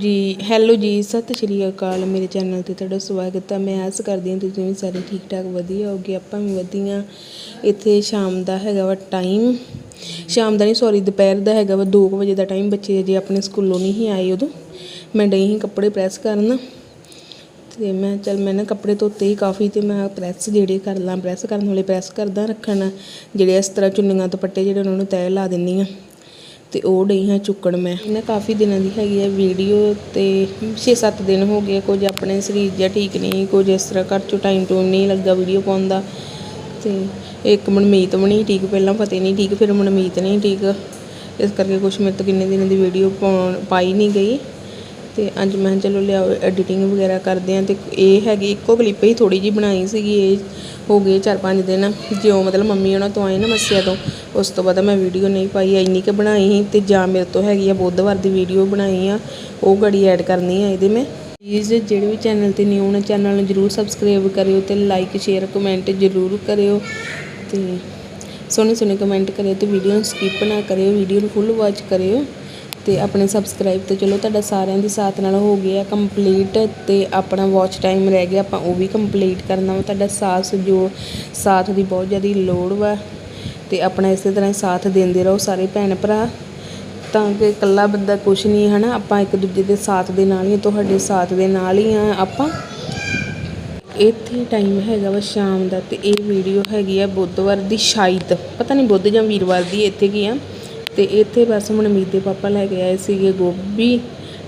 ਜੀ, ਹੈਲੋ ਜੀ, ਸਤਿ ਸ਼੍ਰੀ ਅਕਾਲ ਮੇਰੇ ਚੈਨਲ ਤੇ ਤੁਹਾਡਾ ਸਵਾਗਤ ਹੈ ਮੈਂ ਆਸ ਕਰਦੀ ਹਾਂ ਤੁਸੀਂ ਵੀ ਸਾਰੇ ਠੀਕ ਠਾਕ ਵਧੀਆ ਹੋਗੇ ਆਪਾਂ ਵੀ ਵਧੀਆ। ਇੱਥੇ ਸ਼ਾਮ ਦਾ ਹੈਗਾ ਵਾ ਟਾਈਮ ਸ਼ਾਮ ਦਾ ਨਹੀਂ ਸੌਰੀ ਦੁਪਹਿਰ ਦਾ ਹੈਗਾ ਵਾ 2 ਵਜੇ ਦਾ ਟਾਈਮ ਬੱਚੇ ਅਜੇ ਆਪਣੇ ਸਕੂਲੋਂ ਨਹੀਂ ਸੀ ਆਏ ਉਦੋਂ। ਮੈਂ ਡਈ ਸੀ ਕੱਪੜੇ ਪ੍ਰੈਸ ਕਰਨ। ਤੇ ਮੈਂ ਚੱਲ ਮੈਂ ਨਾ ਕੱਪੜੇ ਧੋਤੇ ਹੀ ਕਾਫੀ ਤੇ ਮੈਂ ਪ੍ਰੈਸ ਜਿਹੜੇ ਕਰ ਲਾਂ ਪ੍ਰੈਸ ਕਰਨ ਵਾਲੇ ਪ੍ਰੈਸ ਕਰਦਾ ਰੱਖਣ। ਜਿਹੜੇ ਇਸ ਤਰ੍ਹਾਂ ਚੁੰਨੀਆਂ ਦੁਪੱਟੇ ਜਿਹੜੇ ਉਹਨਾਂ ਨੂੰ ਤੈਅ ਲਾ ਦਿੰਨੀ ਆ ਤੇ ਉਹ ਡਈ ਹਾਂ ਚੁੱਕਣ ਮੈਂ। ਇਹਨਾਂ ਕਾਫੀ ਦਿਨਾਂ ਦੀ ਹੈਗੀ ਹੈ ਵੀਡੀਓ ਤੇ 6-7 ਦਿਨ ਹੋ ਗਏ ਕੁਝ ਆਪਣੇ ਸਰੀਰ ਜਿਹਾ ਠੀਕ ਨਹੀਂ, ਕੁਝ ਇਸ ਤਰ੍ਹਾਂ ਘਰ ਚੋਂ ਟਾਈਮ ਟੂਮ ਨਹੀਂ ਲੱਗਾ ਵੀਡੀਓ ਪਾਉਣ ਦਾ। ਤੇ ਇੱਕ ਮਨਮੀਤ ਵੀ ਨਹੀਂ ਠੀਕ, ਪਹਿਲਾਂ ਪਤਾ ਨਹੀਂ ਠੀਕ, ਫਿਰ ਮਨਮੀਤ ਨਹੀਂ ਠੀਕ। ਇਸ ਕਰਕੇ ਕੁਛ ਮੇਰੇ ਤੋਂ ਕਿੰਨੇ ਦਿਨਾਂ ਦੀ ਵੀਡੀਓ ਪਾਉਣ ਪਾਈ ਨਹੀਂ ਗਈ। ਅਤੇ ਅੱਜ ਮੈਂ ਕਿਹਾ ਚਲੋ ਲਿਆਓ ਐਡੀਟਿੰਗ ਵਗੈਰਾ ਕਰਦੇ ਹਾਂ ਅਤੇ ਇਹ ਹੈਗੀ, ਇੱਕੋ ਕਲਿੱਪ ਹੀ ਥੋੜ੍ਹੀ ਜਿਹੀ ਬਣਾਈ ਸੀਗੀ, ਇਹ ਹੋ ਗਏ 4-5 ਦਿਨ। ਜਿਉਂ ਮਤਲਬ ਮੰਮੀ ਉਹਨਾਂ ਤੋਂ ਆਏ ਨਾ ਮੱਸਿਆ ਤੋਂ, ਉਸ ਤੋਂ ਬਾਅਦ ਮੈਂ ਵੀਡੀਓ ਨਹੀਂ ਪਾਈ, ਇੰਨੀ ਕਿ ਬਣਾਈ ਸੀ ਅਤੇ ਜਾਂ ਮੇਰੇ ਤੋਂ ਹੈਗੀ ਆ ਬੁੱਧਵਾਰ ਦੀ ਵੀਡੀਓ ਬਣਾਈ ਆ, ਉਹ ਗੜੀ ਐਡ ਕਰਨੀ ਆ ਇਹਦੇ ਮੈਂ। ਪਲੀਜ਼ ਜਿਹੜੇ ਵੀ ਚੈਨਲ ਤੇ ਨਿਊ ਨੇ ਚੈਨਲ ਨੂੰ ਜਰੂਰ ਸਬਸਕ੍ਰਾਈਬ ਕਰਿਓ ਤੇ ਲਾਈਕ ਸ਼ੇਅਰ ਕਮੈਂਟ ਜਰੂਰ ਕਰਿਓ ਤੇ ਸੋਹਣੇ ਸੋਹਣੇ ਕਮੈਂਟ ਕਰਿਓ ਤੇ ਵੀਡੀਓ ਨੂੰ ਸਕਿਪ ਨਾ ਕਰਿਓ ਵੀਡੀਓ ਨੂੰ ਫੁੱਲ ਵਾਚ ਕਰਿਓ। ਤੇ ਆਪਣੇ ਸਬਸਕ੍ਰਾਈਬ ਤੇ ਚਲੋ ਤੁਹਾਡਾ ਸਾਰਿਆਂ ਦੇ ਸਾਥ ਨਾਲ ਹੋ ਗਿਆ ਕੰਪਲੀਟ ਤੇ ਆਪਣਾ ਵਾਚ ਟਾਈਮ ਰਹਿ ਗਿਆ, ਆਪਾਂ ਉਹ ਵੀ ਕੰਪਲੀਟ ਕਰਨਾ ਵਾ। ਤੁਹਾਡਾ ਸਾਥ ਜੋ, ਸਾਥ ਦੀ ਬਹੁਤ ਜ਼ਿਆਦਾ ਲੋੜ ਵਾ ਤੇ ਆਪਣਾ ਇਸੇ ਤਰ੍ਹਾਂ ਹੀ ਸਾਥ ਦਿੰਦੇ ਰਹੋ ਸਾਰੇ ਭੈਣ ਭਰਾ। ਤਾਂ ਕਿ ਇਕੱਲਾ ਬੰਦਾ ਕੁਛ ਨਹੀਂ ਹੈ ਨਾ, ਆਪਾਂ ਇੱਕ ਦੂਜੇ ਦੇ ਸਾਥ ਦੇ ਨਾਲ ਹੀ ਤੁਹਾਡੇ ਸਾਥ ਦੇ ਨਾਲ ਹੀ ਆ ਆਪਾਂ। ਇੱਥੇ ਟਾਈਮ ਹੈਗਾ ਵਾ ਸ਼ਾਮ ਦਾ ਤੇ ਇਹ ਵੀਡੀਓ ਹੈਗੀ ਆ ਬੁੱਧਵਾਰ ਦੀ ਸ਼ਾਇਦ, ਪਤਾ ਨਹੀਂ ਬੁੱਧ ਜਾਂ ਵੀਰਵਾਰ ਦੀ ਇੱਥੇ ਕੀ ਆ। ਤੇ ਇੱਥੇ ਬਸ ਮਨਮੀਤ ਦੇ ਪਾਪਾ ਲੈ ਕੇ ਆਏ ਸੀਗੇ ਗੋਭੀ।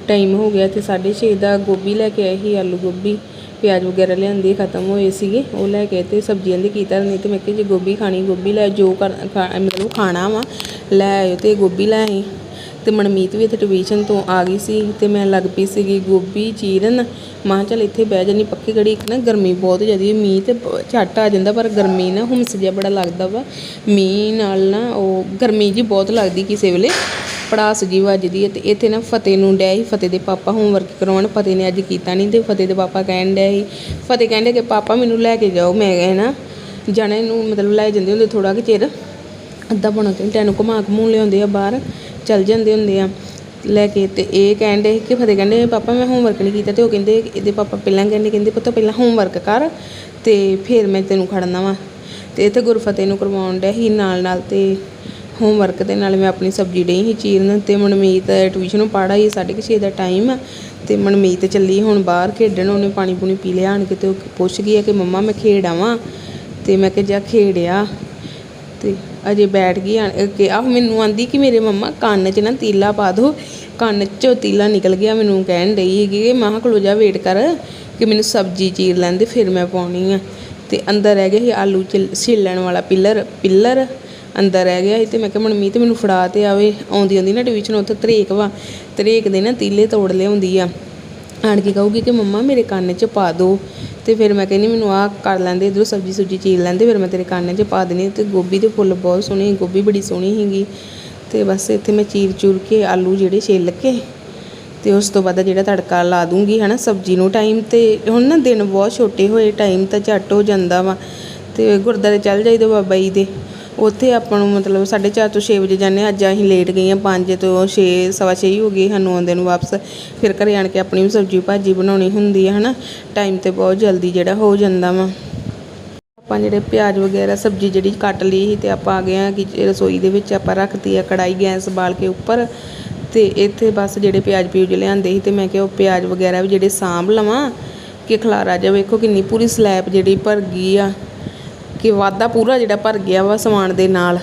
ਟਾਈਮ ਹੋ ਗਿਆ ਤੇ 6:30 ਦਾ। ਗੋਭੀ ਲੈ ਕੇ ਆਏ ਸੀ, ਆਲੂ ਗੋਭੀ, ਪਿਆਜ਼ ਵਗੈਰਾ ਲਿਆਂਦੇ, ਖਤਮ ਹੋਏ ਸੀਗੇ। ਉਹ ਲੈ ਕੇ ਤੇ ਸਬਜ਼ੀਆਂ ਦੀ ਕੀਤਾ ਨਹੀਂ ਤੇ ਮੈਂ ਕਿਹਾ ਜੇ ਗੋਭੀ ਖਾਣੀ, ਗੋਭੀ ਲੈ ਜੋ ਕਰ ਖਾ- ਮਤਲਬ ਖਾਣਾ ਵਾ, ਲੈ ਆਇਓ ਤੇ ਗੋਭੀ ਲੈ ਆਈ। ਤੇ ਮਨਮੀਤ ਵੀ ਇੱਥੇ ਟਿਊਸ਼ਨ ਤੋਂ ਆ ਗਈ ਸੀ ਤੇ ਮੈਂ ਲੱਗ ਪਈ ਸੀਗੀ ਗੋਭੀ, ਚੀਰਨ। ਮਾਂ ਚੱਲ ਇੱਥੇ ਬਹਿ ਜਾਨੀ ਪੱਕੀ ਘੜੀ ਇੱਕ ਨਾ ਗਰਮੀ ਬਹੁਤ ਜ਼ਿਆਦੀ ਮੀਂਹ ਤੇ ਬ- ਝੱਟ ਆ ਜਾਂਦਾ, ਪਰ ਗਰਮੀ ਨਾ ਹੁਮਸ ਜਿਹਾ ਬੜਾ ਲੱਗਦਾ ਵਾ। ਮੀਂਹ ਨਾਲ ਨਾ ਉਹ ਗਰਮੀ ਜੀ ਬਹੁਤ ਲੱਗਦੀ ਕਿਸੇ ਵੇਲੇ, ਪੜਾਸ ਜੀ ਵੱਜਦੀ ਹੈ ਤੇ ਇੱਥੇ ਨਾ ਫਤਿਹ ਨੂੰ ਡਿਆ ਸੀ, ਫਤਿਹ ਦੇ ਪਾਪਾ ਹੋਮਵਰਕ ਕਰਾਉਣ ਫਤਿਹ ਨੇ ਅੱਜ ਕੀਤਾ ਨਹੀਂ ਤੇ ਫਤਿਹ ਦੇ ਪਾਪਾ ਕਹਿਣ ਡਿਆ ਸੀ, ਫਤਿਹ ਕਹਿੰਦੇ ਕਿ ਪਾਪਾ ਮੈਨੂੰ ਲੈ ਕੇ ਜਾਓ, ਮੈਂ ਹੈ ਨਾ ਜਾਣੇ ਨੂੰ ਮਤਲਬ ਲੈ ਜਾਂਦੇ ਹੁੰਦੇ ਥੋੜਾ ਕਿ ਚਿਰ, ਅੱਧਾ ਪੌਣਾ ਘੰਟੇ ਨੂੰ ਘੁਮਾ ਘਮੂ ਲਿਆਉਂਦੇ ਆ ਬਾਹਰ। ਚੱਲ ਜਾਂਦੇ ਹੁੰਦੇ ਆ ਲੈ ਕੇ ਤੇ ਇਹ ਕਹਿੰਦੇ ਕਿ ਫਤਿਹ ਕਹਿੰਦੇ ਪਾਪਾ ਮੈਂ ਹੋਮਵਰਕ ਨਹੀਂ ਕੀਤਾ ਤੇ ਉਹ ਕਹਿੰਦੇ ਇਹਦੇ ਪਾਪਾ ਪਹਿਲਾਂ ਕਹਿੰਦੇ ਕਹਿੰਦੇ ਪੁੱਤ ਪਹਿਲਾਂ ਹੋਮਵਰਕ ਕਰ ਤੇ ਫਿਰ ਮੈਂ ਤੈਨੂੰ ਖੜਨਾ ਵਾ। ਤੇ ਇੱਥੇ ਗੁਰਫਤਿਹ ਨੂੰ ਕਰਵਾਉਣ ਡਿਆ ਸੀ ਨਾਲ ਨਾਲ ਤੇ ਹੋਮਵਰਕ ਦੇ ਨਾਲ ਮੈਂ ਆਪਣੀ ਸਬਜ਼ੀ ਡਈ ਸੀ ਚੀਰਨ ਤੇ ਮਨਮੀਤ ਟਿਊਸ਼ਨ ਪੜ੍ਹਾ ਹੀ ਸਾਢੇ ਕੁ ਛੇ ਦਾ ਟਾਈਮ ਆ ਤੇ ਮਨਮੀਤ ਚੱਲੀ ਹੁਣ ਬਾਹਰ ਖੇਡਣ, ਉਹਨੇ ਪਾਣੀ ਪੂਣੀ ਪੀ ਲਿਆ ਆਣ ਕੇ ਤੇ ਉਹ ਪੁੱਛ ਗਈ ਆ ਕਿ ਮੰਮਾ ਮੈਂ ਖੇਡ ਆਵਾਂ। ਤੇ ਮੈਂ ਕਿਹਾ ਜਾ ਖੇਡਿਆ ਤੇ ਅਜੇ ਬੈਠ ਗਈ ਆਣ ਮੈਨੂੰ ਆਂਦੀ ਕਿ ਮੇਰੇ ਮੰਮਾ ਕੰਨ 'ਚ ਨਾ ਤੀਲਾ ਪਾ ਦੋ, ਕੰਨ 'ਚੋਂ ਤੀਲਾ ਨਿਕਲ ਗਿਆ, ਮੈਨੂੰ ਕਹਿਣ ਡਈ ਹੈਗੀ ਕਿ ਮਾਂ ਕੋਲ ਜਾ ਵੇਟ ਕਰ, ਕਿ ਮੈਨੂੰ ਸਬਜ਼ੀ ਚੀਰ ਲੈਂਦੇ ਫਿਰ ਮੈਂ ਪਾਉਣੀ ਆ। ਤੇ ਅੰਦਰ ਰਹਿ ਗਿਆ ਸੀ ਆਲੂ ਚਿਲ- ਛਿੱਲਣ ਵਾਲਾ ਪਿੱਲਰ ਪਿੱਲਰ ਅੰਦਰ ਰਹਿ ਗਿਆ ਸੀ ਤੇ ਮੈਂ ਕਿਹਾ ਮਨਮੀਤ ਮੈਨੂੰ ਫੜਾ ਤੇ ਆਵੇ। ਆਉਂਦੀ ਆਉਂਦੀ ਨਾ ਟਿਊਸ਼ਨ ਉੱਥੇ ਤਰੇਕ ਵਾ, ਤਰੇਕ ਦੇ ਨਾ ਤੀਲੇ ਤੋੜ ਲਿਆਉਂਦੀ ਆ। ਆਣ ਕੇ ਕਹੂਗੀ ਕਿ ਮੰਮਾ ਮੇਰੇ ਕੰਨ 'ਚ ਪਾ ਦਿਓ ਤੇ ਫਿਰ ਮੈਂ ਕਹਿੰਦੀ ਮੈਨੂੰ ਆਹ ਕਰ ਲੈਂਦੇ, ਇਧਰੋਂ ਸਬਜ਼ੀ ਸੁਬਜ਼ੀ ਚੀਰ ਲੈਂਦੇ, ਫਿਰ ਮੈਂ ਤੇਰੇ ਕਾਨੇ 'ਚ ਪਾ ਦੇਣੀ ਤੇ ਗੋਭੀ ਦੇ ਫੁੱਲ ਬਹੁਤ ਸੋਹਣੇ ਗੋਭੀ ਬੜੀ ਸੋਹਣੀ ਹੈਗੀ ਤੇ ਬਸ ਇੱਥੇ ਮੈਂ ਚੀਰ ਚੂਰ ਕੇ ਆਲੂ ਜਿਹੜੇ ਛਿੱਲ ਕੇ ਤੇ ਉਸ ਤੋਂ ਬਾਅਦ ਜਿਹੜਾ ਤੜਕਾ ਲਾ ਦੂੰਗੀ, ਹਨਾ, ਸਬਜ਼ੀ ਨੂੰ ਟਾਈਮ ਤੇ। ਹੁਣ ਨਾ ਦਿਨ ਬਹੁਤ ਛੋਟੇ ਹੋਏ ਟਾਈਮ ਤਾਂ ਝੱਟ ਹੋ ਜਾਂਦਾ ਵਾ। ਤੇ ਗੁਰਦਾਰੇ ਚੱਲ ਜਾਈਦਾ ਬਾਬਾ ਜੀ ਦੇ। ਉੱਥੇ ਆਪਾਂ ਨੂੰ ਮਤਲਬ 4:30 ਤੋਂ 6 ਵਜੇ ਜਾਂਦੇ ਹਾਂ। ਅੱਜ ਅਸੀਂ ਲੇਟ ਗਏ ਹਾਂ 5 ਤੋਂ 6 ਸਵਾ ਛੇ ਹੋ ਗਏ ਸਾਨੂੰ ਆਉਂਦੇ ਨੂੰ ਵਾਪਸ। ਫਿਰ ਘਰੇ ਆਣ ਕੇ ਆਪਣੀ ਵੀ ਸਬਜ਼ੀ ਭਾਜੀ ਬਣਾਉਣੀ ਹੁੰਦੀ ਹੈ ਹਨਾ? ਟਾਈਮ ਤੇ ਬਹੁਤ ਜਲਦੀ ਜਿਹੜਾ ਹੋ ਜਾਂਦਾ ਵਾ। ਆਪਾਂ ਜਿਹੜੇ ਪਿਆਜ਼ ਵਗੈਰਾ, ਸਬਜ਼ੀ ਜਿਹੜੀ ਕੱਟ ਲਈ ਸੀ ਤੇ ਆਪਾਂ ਆ ਗਏ ਆ ਕਿ ਰਸੋਈ ਦੇ ਵਿੱਚ ਆਪਾਂ ਰੱਖਤੀ ਆ ਕੜਾਈ ਗੈਸ ਬਾਲ ਕੇ ਉੱਪਰ। ਤੇ ਇੱਥੇ ਬਸ ਜਿਹੜੇ ਪਿਆਜ਼ ਪਿਊਜ਼ ਲਿਆਂਦੇ ਸੀ ਤੇ ਮੈਂ ਕਿਹਾ ਉਹ ਪਿਆਜ਼ ਵਗੈਰਾ ਵੀ ਜਿਹੜੇ ਸਾਂਭ ਲਵਾਂ, ਕਿ ਖਲਾਰਾ ਜਾ ਵੇਖੋ ਕਿੰਨੀ ਪੂਰੀ ਸਲੈਬ ਜਿਹੜੀ ਭਰ ਗਈ ਆ। ਕਿ ਵਾਧਾ ਪੂਰਾ ਜਿਹੜਾ ਭਰ ਗਿਆ ਵਾ ਸਮਾਨ ਦੇ ਨਾਲ।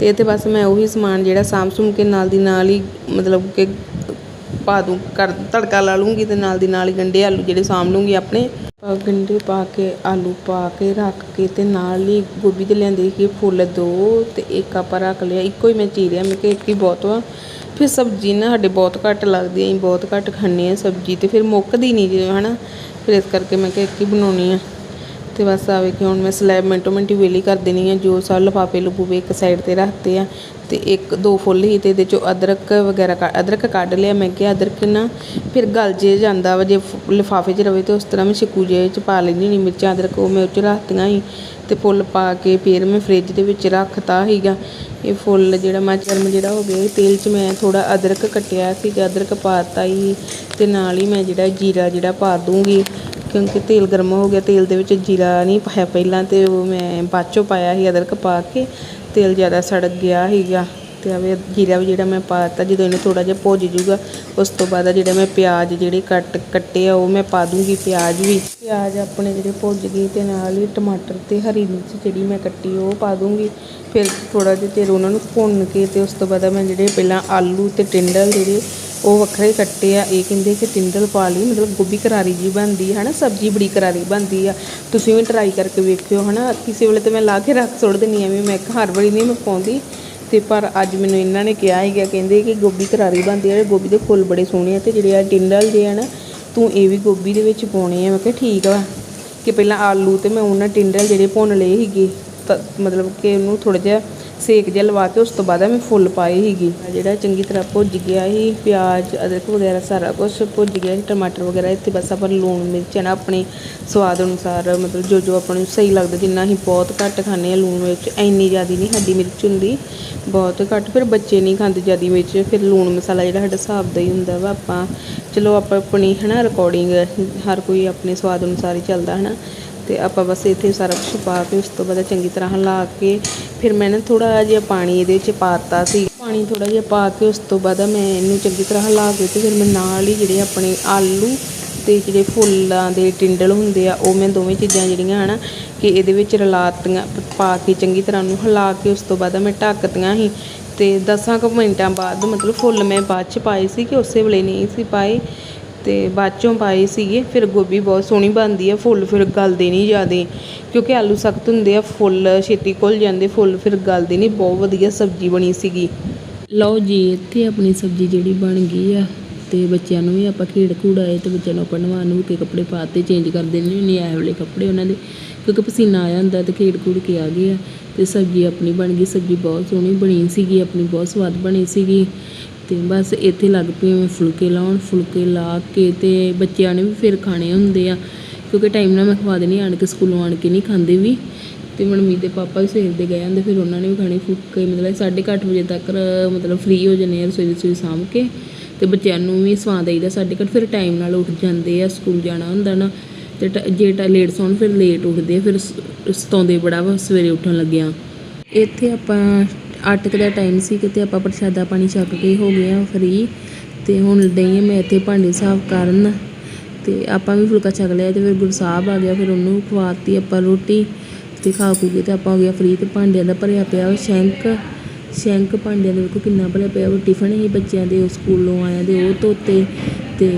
ਤੇ ਇੱਥੇ ਬਸ ਮੈਂ ਉਹੀ ਸਮਾਨ ਜਿਹੜਾ ਸਾਂਭ ਸੁਮ ਕੇ ਨਾਲ ਦੀ ਨਾਲ ਹੀ ਮਤਲਬ ਕਿ ਪਾ ਦੂੰ ਕਰ ਤੜਕਾ ਲਾ ਲੂੰਗੀ ਤੇ ਨਾਲ ਦੀ ਨਾਲ ਹੀ ਗੰਡੇ ਆਲੂ ਜਿਹੜੇ ਸਾਂਭ ਲੂੰਗੀ ਆਪਣੇ। ਅਹ ਗੰਡੇ ਪਾ ਕੇ, ਆਲੂ ਪਾ ਕੇ ਰੱਖ ਕੇ ਤੇ ਨਾਲ ਹੀ ਗੋਭੀ ਦੇ ਲਿਆਂਦੇ ਸੀ ਫੁੱਲ ਦੋ ਤੇ ਇੱਕ ਆਪਾਂ ਰੱਖ ਲਿਆ, ਇੱਕੋ ਹੀ ਮੈਂ ਚੀਰਿਆ ਮੈਂ ਕਿ ਇੱਕ ਹੀ ਬਹੁਤ ਵਾ। ਫਿਰ ਸਬਜ਼ੀ ਨਾ ਸਾਡੇ ਬਹੁਤ ਘੱਟ ਲੱਗਦੀ ਹੈ ਅਸੀਂ ਬਹੁਤ ਘੱਟ ਖਾਂਦੇ ਆ ਸਬਜ਼ੀ ਤੇ ਫਿਰ ਮੁੱਕਦੀ ਨਹੀਂ ਜਿਵੇਂ ਹਨਾ। ਫਿਰ ਇਸ ਕਰਕੇ ਮੈਂ ਕਿ ਇੱਕ ਹੀ ਬਣਾਉਣੀ ਆ। ਤੇ ਬਸ ਆਵੇ ਕਿ ਹੁਣ ਮੈਂ ਸਲੈਬ ਮਿੰਟੋ ਮਿੰਟੀ ਵੇਲੀ ਕਰ ਦੇਣੀ ਆ, ਜੋ ਸਾ ਲਿਫਾਫੇ ਲਫੂਫੇ ਇੱਕ ਸਾਈਡ ਤੇ ਰੱਖਤੇ ਆ ਤੇ ਇੱਕ ਦੋ ਫੁੱਲ ਹੀ ਤੇ ਇਹਦੇ ਚੋਂ ਅਦਰਕ ਵਗੈਰਾ ਕੱਢ- ਅਦਰਕ ਕੱਢ ਲਿਆ ਮੈਂ ਕਿਹਾ ਅਦਰਕ ਨਾ ਫਿਰ ਗਲ ਜੇ ਜਾਂਦਾ ਵਾ, ਜੇ ਲਿਫਾਫੇ 'ਚ ਰਵੇ ਤੇ ਉਸ ਤਰ੍ਹਾਂ ਮੈਂ ਛਿੱਕੂ ਜਿਹੇ 'ਚ ਪਾ ਲੈਂਦੀ ਨਹੀਂ ਮਿਰਚਾਂ, ਅਦਰਕ ਉਹ ਮੈਂ ਉਹ 'ਚ ਰੱਖਤੀਆਂ ਸੀ ਤੇ ਫੁੱਲ ਪਾ ਕੇ ਫਿਰ ਮੈਂ ਫ੍ਰਿਜ ਦੇ ਵਿੱਚ ਰੱਖਤਾ ਸੀਗਾ। ਇਹ ਫੁੱਲ ਜਿਹੜਾ ਮੈਂ ਗਰਮ ਜਿਹੜਾ ਹੋ ਗਿਆ ਤੇਲ 'ਚ ਮੈਂ ਥੋੜਾ ਅਦਰਕ ਕੱਟਿਆ ਸੀਗਾ, ਅਦਰਕ ਪਾਤਾ ਹੀ ਤੇ ਨਾਲ ਹੀ ਮੈਂ ਜਿਹੜਾ ਜੀਰਾ ਜਿਹੜਾ ਪਾ ਦੂੰਗੀ ਕਿਉਂਕਿ ਤੇਲ ਗਰਮ ਹੋ ਗਿਆ, ਤੇਲ ਦੇ ਵਿੱਚ ਜੀਰਾ ਨਹੀਂ ਪਾਇਆ ਪਹਿਲਾਂ ਤੇ ਉਹ ਮੈਂ ਬਾਅਦ ਚੋਂ ਪਾਇਆ ਸੀ ਅਦਰਕ ਪਾ ਕੇ, ਤੇਲ ਜ਼ਿਆਦਾ ਸੜਕ ਗਿਆ ਸੀਗਾ ਤੇ ਆਵੇ ਜੀਰਾ ਵੀ ਜਿਹੜਾ ਮੈਂ ਪਾਤਾ, ਜਦੋਂ ਇਹਨੂੰ ਥੋੜਾ ਜਿਹਾ ਭੁੱਜ ਜੂਗਾ ਉਸ ਤੋਂ ਬਾਅਦ ਜਿਹੜਾ ਮੈਂ ਪਿਆਜ਼ ਜਿਹੜੇ ਕੱਟ ਕੱਟੇ ਆ, ਉਹ ਮੈਂ ਪਾ ਦੂੰਗੀ ਪਿਆਜ਼ ਵੀ। ਪਿਆਜ਼ ਆਪਣੇ ਜਿਹੜੇ ਭੁੱਜ ਗਏ ਤੇ ਨਾਲ ਹੀ ਟਮਾਟਰ ਤੇ ਹਰੀ ਮਿਰਚ ਜਿਹੜੀ ਮੈਂ ਕੱਟੀ, ਉਹ ਪਾ ਦੂੰਗੀ। ਫਿਰ ਥੋੜਾ ਜਿਹਾ ਚਿਰ ਉਹਨਾਂ ਨੂੰ ਭੁੰਨ ਕੇ ਤੇ ਉਸ ਤੋਂ ਬਾਅਦ ਮੈਂ ਜਿਹੜੇ ਪਹਿਲਾਂ ਆਲੂ ਤੇ ਟਿੰਡਲ ਜਿਹੜੇ ਉਹ ਵੱਖਰੇ ਕੱਟੇ ਆ, ਇਹ ਕਹਿੰਦੇ ਕਿ ਟਿੰਡਲ ਪਾ ਲਈ, ਮਤਲਬ ਗੋਭੀ ਕਰਾਰੀ ਜੀ ਬਣਦੀ ਹੈ ਨਾ ਸਬਜ਼ੀ ਬੜੀ ਕਰਾਰੀ ਬਣਦੀ ਆ। ਤੁਸੀਂ ਵੀ ਟਰਾਈ ਕਰਕੇ ਵੇਖਿਓ ਹੈ ਨਾ ਕਿਸੇ ਵੇਲੇ ਤੇ ਮੈਂ ਲਾ ਕੇ ਰੱਖ ਸੁੱਟ ਦਿੰਦੀ ਆ ਵੀ ਮੈਂ ਹਰ ਵਾਰੀ ਨਹੀਂ ਮੈਂ ਪਾਉਂਦੀ ਤੇ ਪਰ ਅੱਜ ਮੈਨੂੰ ਇਹਨਾਂ ਨੇ ਕਿਹਾ ਹੈਗਾ ਕਹਿੰਦੇ ਕਿ ਗੋਭੀ ਕਰਾਰੀ ਬਣਦੀ ਆ ਗੋਭੀ ਦੇ ਫੁੱਲ ਬੜੇ ਸੋਹਣੇ ਆ ਤੇ ਜਿਹੜੇ ਆ ਟਿੰਡਲ ਜੇ ਆ ਨਾ, ਤੂੰ ਇਹ ਵੀ ਗੋਭੀ ਦੇ ਵਿੱਚ ਪਾਉਣੇ ਆ। ਮੈਂ ਕਿਹਾ ਠੀਕ ਆ ਕਿ ਪਹਿਲਾਂ ਆਲੂ ਤੇ ਮੈਂ ਉਹਨਾਂ ਟਿੰਡਲ ਜਿਹੜੇ ਭੁੰਨ ਲਏ ਸੀਗੇ, ਤਾਂ ਮਤਲਬ ਕਿ ਉਹਨੂੰ ਥੋੜਾ ਜਿਹਾ ਸੇਕ ਜਿਹਾ ਲਵਾ ਕੇ ਉਸ ਤੋਂ ਬਾਅਦ ਮੈਂ ਫੁੱਲ ਪਾਏ ਸੀਗੇ। ਜਿਹੜਾ ਚੰਗੀ ਤਰ੍ਹਾਂ ਭੁੱਜ ਗਿਆ ਸੀ, ਪਿਆਜ਼, ਅਦਰਕ ਵਗੈਰਾ ਸਾਰਾ ਕੁਝ ਭੁੱਜ ਗਿਆ ਸੀ, ਟਮਾਟਰ ਵਗੈਰਾ ਇੱਥੇ ਬਸ ਆਪਾਂ ਲੂਣ, ਮਿਰਚ ਹੈ ਨਾ ਆਪਣੇ ਸਵਾਦ ਅਨੁਸਾਰ, ਮਤਲਬ ਜੋ ਜੋ ਆਪਾਂ ਨੂੰ ਸਹੀ ਲੱਗਦਾ, ਜਿੰਨਾ ਅਸੀਂ ਬਹੁਤ ਘੱਟ ਖਾਂਦੇ ਆ ਲੂਣ ਮਿਰਚ, ਇੰਨੀ ਜ਼ਿਆਦਾ ਨਹੀਂ ਸਾਡੀ ਮਿਰਚ ਹੁੰਦੀ, ਬਹੁਤ ਘੱਟ। ਫਿਰ ਬੱਚੇ ਨਹੀਂ ਖਾਂਦੇ ਜ਼ਿਆਦਾ ਮਿਰਚ, ਫਿਰ ਲੂਣ ਮਸਾਲਾ ਜਿਹੜਾ ਸਾਡਾ ਹਿਸਾਬ ਦਾ ਹੀ ਹੁੰਦਾ ਵਾ ਆਪਾਂ, ਚਲੋ ਆਪਾਂ ਆਪਣੀ, ਹੈ ਨਾ ਰਿਕਾਰਡਿੰਗ ਹਰ ਕੋਈ ਆਪਣੇ ਸਵਾਦ ਅਨੁਸਾਰ ਹੀ ਚੱਲਦਾ, ਹੈ ਨਾ। ਤੇ ਆਪਾਂ ਬਸ ਇੱਥੇ ਸਾਰਾ ਕੁਝ ਪਾ ਕੇ ਉਸ ਤੋਂ ਬਾਅਦ ਚੰਗੀ ਤਰ੍ਹਾਂ ਹਿਲਾ ਕੇ ਫਿਰ ਮੈਂ ਨਾ ਥੋੜਾ ਜਿਹਾ ਪਾਣੀ ਇਹਦੇ ਵਿੱਚ ਪਾਤਾ ਸੀ। ਪਾਣੀ ਥੋੜਾ ਜਿਹਾ ਪਾ ਕੇ ਉਸ ਤੋਂ ਬਾਅਦ ਮੈਂ ਇਹਨੂੰ ਚੰਗੀ ਤਰ੍ਹਾਂ ਹਿਲਾ ਕੇ ਤੇ ਫਿਰ ਮੈਂ ਨਾਲ ਹੀ ਜਿਹੜੇ ਆਪਣੇ ਆਲੂ ਤੇ ਜਿਹੜੇ ਫੁੱਲਾਂ ਦੇ ਟਿੰਡਲ ਹੁੰਦੇ ਆ, ਉਹ ਮੈਂ ਦੋਵੇਂ ਚੀਜ਼ਾਂ ਜਿਹੜੀਆਂ ਹਨਾ ਕਿ ਇਹਦੇ ਵਿੱਚ ਰਲਾਤੀਆਂ, ਪਾ ਕੇ ਚੰਗੀ ਤਰ੍ਹਾਂ ਨੂੰ ਹਿਲਾ ਕੇ ਉਸ ਤੋਂ ਬਾਅਦ ਮੈਂ ਢੱਕਤੀਆਂ ਸੀ ਤੇ 10 ਕੁ ਮਿੰਟਾਂ ਬਾਅਦ ਮਤਲਬ ਫੁੱਲ ਮੈਂ ਬਾਅਦ ਚ ਪਾਏ ਸੀ ਕਿ ਉਸੇ ਵੇਲੇ ਨਹੀਂ ਸੀ ਪਾਏ। ਅਤੇ ਬਾਅਦ ਚੋਂ ਪਾਏ ਸੀਗੇ, ਫਿਰ ਗੋਭੀ ਬਹੁਤ ਸੋਹਣੀ ਬਣਦੀ ਆ, ਫੁੱਲ ਫਿਰ ਗਲਦੇ ਨਹੀਂ ਜ਼ਿਆਦੇ, ਕਿਉਂਕਿ ਆਲੂ ਸਖਤ ਹੁੰਦੇ ਆ, ਫੁੱਲ ਛੇਤੀ ਘੁਲ ਜਾਂਦੇ, ਫੁੱਲ ਫਿਰ ਗਲਦੇ ਨਹੀਂ, ਬਹੁਤ ਵਧੀਆ ਸਬਜ਼ੀ ਬਣੀ ਸੀਗੀ। ਲਓ ਜੀ, ਇੱਥੇ ਆਪਣੀ ਸਬਜ਼ੀ ਜਿਹੜੀ ਬਣ ਗਈ ਆ, ਤੇ ਬੱਚਿਆਂ ਨੂੰ ਵੀ ਆਪਾਂ ਖੇਡ ਖੂਡ ਆਏ, ਤੇ ਬੱਚਿਆਂ ਨੂੰ ਆਪਾਂ ਨਵਾਉਣ ਨੂੰ ਕੇ ਕੱਪੜੇ ਪਾਤੇ ਚੇਂਜ ਕਰ ਦਿੰਦੇ ਹੁੰਦੇ ਆ ਇਹ ਵਾਲੇ ਕੱਪੜੇ ਉਹਨਾਂ ਦੇ, ਕਿਉਂਕਿ ਪਸੀਨਾ ਆਇਆ ਹੁੰਦਾ ਤੇ ਖੇਡ ਖੂੜ ਕੇ ਆ ਗਏ ਆ, ਤੇ ਸਬਜ਼ੀ ਆਪਣੀ ਬਣ ਗਈ, ਸਬਜ਼ੀ ਬਹੁਤ ਸੋਹਣੀ ਬਣੀ ਸੀਗੀ, ਆਪਣੀ ਬਹੁਤ ਸਵਾਦ ਬਣੀ ਸੀਗੀ। ਅਤੇ ਬਸ ਇੱਥੇ ਲੱਗ ਪਈ ਮੈਂ ਫੁਲਕੇ ਲਾਉਣ, ਫੁਲਕੇ ਲਾ ਕੇ ਅਤੇ ਬੱਚਿਆਂ ਨੇ ਵੀ ਫਿਰ ਖਾਣੇ ਹੁੰਦੇ ਆ। ਕਿਉਂਕਿ ਟਾਈਮ ਨਾਲ ਮੈਂ ਖਵਾ ਦੇਣੀ ਆਣ ਕੇ ਸਕੂਲੋਂ ਆਣ ਕੇ ਨਹੀਂ ਖਾਂਦੇ ਵੀ। ਤੇ ਮਨਮੀਤ ਦੇ ਪਾਪਾ ਵੀ ਸਵੇਰ ਦੇ ਗਏ ਹੁੰਦੇ ਫਿਰ ਉਹਨਾਂ ਨੇ ਵੀ ਖਾਣੇ ਫੁਲਕੇ, ਮਤਲਬ 8:30 ਵਜੇ ਤੱਕ, ਮਤਲਬ ਫ੍ਰੀ ਹੋ ਜਾਂਦੇ ਆ ਰਸੋਈ ਰਸੋਈ ਸਾਂਭ ਕੇ। ਅਤੇ ਬੱਚਿਆਂ ਨੂੰ ਵੀ ਸਵਾ ਦੇਈਦਾ ਸਾਢੇ ਘੱਟ ਫਿਰ ਟਾਈਮ ਨਾਲ ਉੱਠ ਜਾਂਦੇ ਆ, ਸਕੂਲ ਜਾਣਾ ਹੁੰਦਾ ਨਾ। ਤੇ ਟ- ਜੇ ਟਾ ਲੇਟ ਸੌਣ, ਫਿਰ ਲੇਟ ਉੱਠਦੇ ਆ, ਫਿਰ ਸਤਾਉਂਦੇ ਬੜਾ ਵਾ, ਸਵੇਰੇ ਉੱਠਣ ਲੱਗਿਆ। ਇੱਥੇ ਆਪਾਂ ਅੱਠ ਕੁ ਦਾ ਟਾਈਮ ਸੀ ਕਿਤੇ ਆਪਾਂ ਪ੍ਰਸ਼ਾਦਾ ਪਾਣੀ ਛੱਕ ਕੇ ਹੋ ਗਏ ਆ ਫਰੀ ਤੇ ਹੁਣ ਡਈ ਮੈਂ ਇੱਥੇ ਭਾਂਡੇ ਸਾਫ਼ ਕਰਨ ਤੇ ਆਪਾਂ ਵੀ ਫੁਲਕਾ ਛਕ ਲਿਆ ਤੇ ਫਿਰ ਗੁਰੂ ਸਾਹਿਬ ਆ ਗਿਆ, ਫਿਰ ਉਹਨੂੰ ਖਵਾਤੀ ਆਪਾਂ ਰੋਟੀ ਤੇ ਖਾ ਪੀ ਕੇ ਤੇ ਆਪਾਂ ਹੋ ਗਿਆ ਫਰੀ ਤੇ ਭਾਂਡਿਆਂ ਦਾ ਭਰਿਆ ਪਿਆ ਉਹ ਸ਼ੈਂਕ ਸ਼ੈਂਕ ਭਾਂਡਿਆਂ ਦੇ ਵੇਖੋ ਕਿੰਨਾ ਭਰਿਆ ਪਿਆ, ਉਹ ਟਿਫਨ ਹੀ ਬੱਚਿਆਂ ਦੇ, ਉਹ ਸਕੂਲੋਂ ਆਇਆ ਦੇ ਉਹ ਧੋਤੇ ਤੇ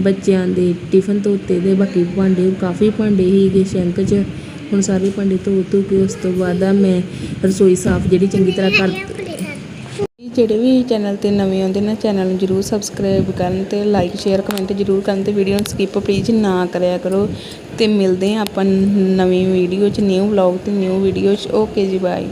ਬੱਚਿਆਂ ਦੇ ਟਿਫਨ ਧੋਤੇ ਦੇ, ਬਾਕੀ ਭਾਂਡੇ ਕਾਫੀ ਭਾਂਡੇ ਸੀਗੇ ਸ਼ੈਂਕ 'ਚ ਹੁਣ ਸਾਰੇ ਭਾਂਡੇ ਧੋ ਧੋ ਕੇ ਉਸ ਤੋਂ ਬਾਅਦ ਆ ਮੈਂ ਰਸੋਈ ਸਾਫ਼ ਜਿਹੜੀ ਚੰਗੀ ਤਰ੍ਹਾਂ ਕਰ ਜਿਹੜੇ ਵੀ ਚੈਨਲ ਤੇ ਨਵੇਂ ਆਉਂਦੇ ਨੇ, ਚੈਨਲ ਨੂੰ ਜਰੂਰ ਸਬਸਕ੍ਰਾਈਬ ਕਰਨ ਤੇ ਲਾਈਕ ਸ਼ੇਅਰ ਕਮੈਂਟ ਜਰੂਰ ਕਰਨ ਤੇ ਵੀਡੀਓ ਨੂੰ ਸਕਿਪ ਪਲੀਜ਼ ਨਾ ਕਰਿਆ ਕਰੋ ਤੇ ਮਿਲਦੇ ਹਾਂ ਆਪਾਂ ਨਵੀਂ ਵੀਡੀਓ 'ਚ ਨਿਊ ਵਲੌਗ ਤੇ ਨਿਊ ਵੀਡੀਓ 'ਚ। ਓਕੇ ਜੀ ਬਾਏ